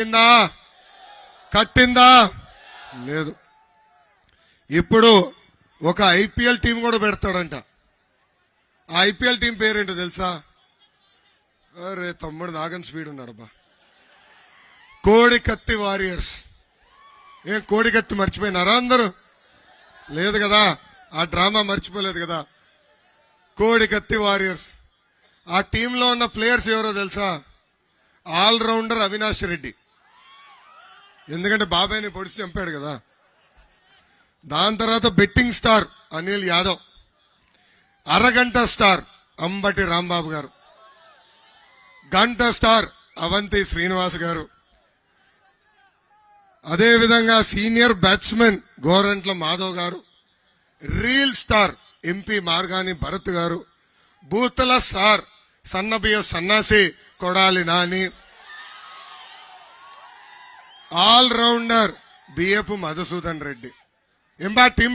కట్టిందా? కట్టిందా? లేదు. ఇప్పుడు ఒక ఐపీఎల్ టీం కూడా పెడతాడంట. ఆ ఐపీఎల్ టీం పేరేంటో తెలుసా? అరే తమ్ముడు నాగన్ స్పీడ్ ఉన్నాడబ్బా. కోడికత్తి వారియర్స్. ఏం కోడికత్తి మర్చిపోయినారా అందరూ? లేదు కదా ఆ డ్రామా మర్చిపోలేదు కదా. కోడికత్తి వారియర్స్. ఆ టీంలో ఉన్న ప్లేయర్స్ ఎవరో తెలుసా? All rounder Avinash Reddy. ఎందుకంటే బాబాయ్ని పొడిచి చంపాడు కదా. దాని తర్వాత బెట్టింగ్ స్టార్ అనిల్ యాదవ్ అరగంట స్టార్ అంబటి రాంబాబు గారు గంట స్టార్ అవంతి శ్రీనివాస్ గారు. అదేవిధంగా senior batsmen Gorantla Madhav garu reel star MP Margani Bharat garu బూతల star సన్నబియ సన్నాసి Kodali Nani all rounder BF Madhusudan Reddy. ఎంబా team